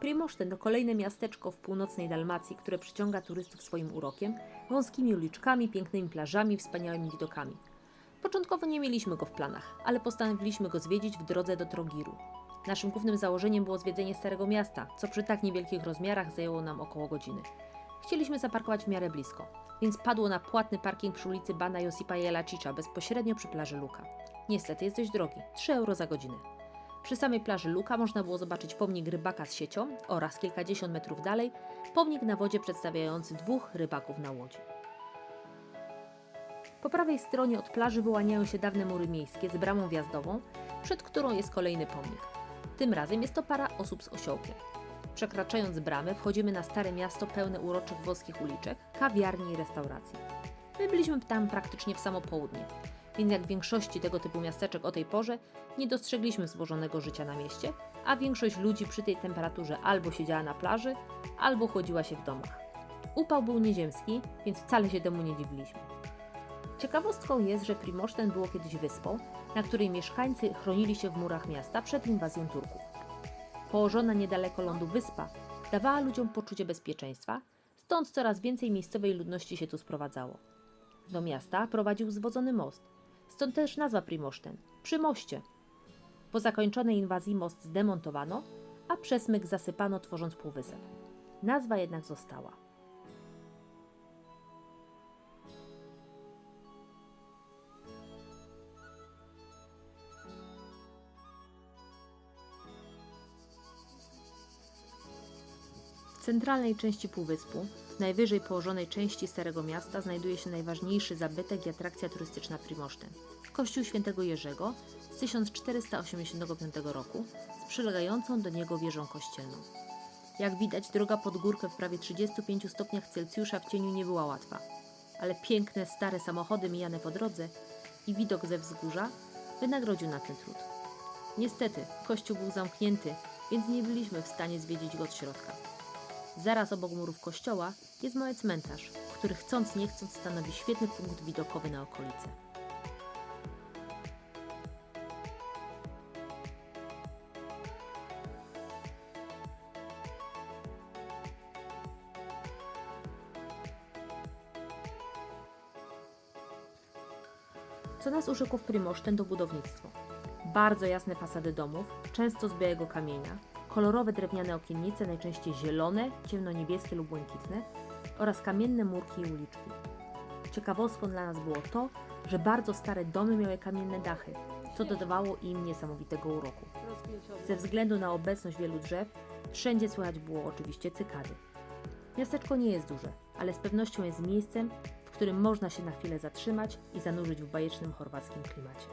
Primoszten to kolejne miasteczko w północnej Dalmacji, które przyciąga turystów swoim urokiem, wąskimi uliczkami, pięknymi plażami, wspaniałymi widokami. Początkowo nie mieliśmy go w planach, ale postanowiliśmy go zwiedzić w drodze do Trogiru. Naszym głównym założeniem było zwiedzenie Starego Miasta, co przy tak niewielkich rozmiarach zajęło nam około godziny. Chcieliśmy zaparkować w miarę blisko, więc padło na płatny parking przy ulicy Bana Josipa Jelacicza, bezpośrednio przy plaży Luka. Niestety jest dość drogi, 3 euro za godzinę. Przy samej plaży Luka można było zobaczyć pomnik rybaka z siecią oraz kilkadziesiąt metrów dalej pomnik na wodzie przedstawiający dwóch rybaków na łodzi. Po prawej stronie od plaży wyłaniają się dawne mury miejskie z bramą wjazdową, przed którą jest kolejny pomnik. Tym razem jest to para osób z osiołkiem. Przekraczając bramę, wchodzimy na stare miasto pełne uroczych włoskich uliczek, kawiarni i restauracji. My byliśmy tam praktycznie w samo południe, więc jak w większości tego typu miasteczek o tej porze, nie dostrzegliśmy złożonego życia na mieście, a większość ludzi przy tej temperaturze albo siedziała na plaży, albo chłodziła się w domach. Upał był nieziemski, więc wcale się temu nie dziwiliśmy. Ciekawostką jest, że Primoszten było kiedyś wyspą, na której mieszkańcy chronili się w murach miasta przed inwazją Turków. Położona niedaleko lądu wyspa dawała ludziom poczucie bezpieczeństwa, stąd coraz więcej miejscowej ludności się tu sprowadzało. Do miasta prowadził zwodzony most, stąd też nazwa Primoszten przy moście. Po zakończonej inwazji most zdemontowano, a przesmyk zasypano tworząc półwysep. Nazwa jednak została. W centralnej części półwyspu, w najwyżej położonej części Starego Miasta, znajduje się najważniejszy zabytek i atrakcja turystyczna Primoszten. Kościół Świętego Jerzego z 1485 roku z przylegającą do niego wieżą kościelną. Jak widać, droga pod górkę w prawie 35 stopniach Celsjusza w cieniu nie była łatwa, ale piękne, stare samochody mijane po drodze i widok ze wzgórza wynagrodził na ten trud. Niestety, kościół był zamknięty, więc nie byliśmy w stanie zwiedzić go od środka. Zaraz obok murów kościoła jest mały cmentarz, który chcąc nie chcąc stanowi świetny punkt widokowy na okolice. Co nas urzekło w Primoszten to budownictwo. Bardzo jasne fasady domów, często z białego kamienia, kolorowe drewniane okiennice, najczęściej zielone, ciemnoniebieskie lub błękitne, oraz kamienne murki i uliczki. Ciekawostką dla nas było to, że bardzo stare domy miały kamienne dachy, co dodawało im niesamowitego uroku. Ze względu na obecność wielu drzew, wszędzie słychać było oczywiście cykady. Miasteczko nie jest duże, ale z pewnością jest miejscem, w którym można się na chwilę zatrzymać i zanurzyć w bajecznym chorwackim klimacie.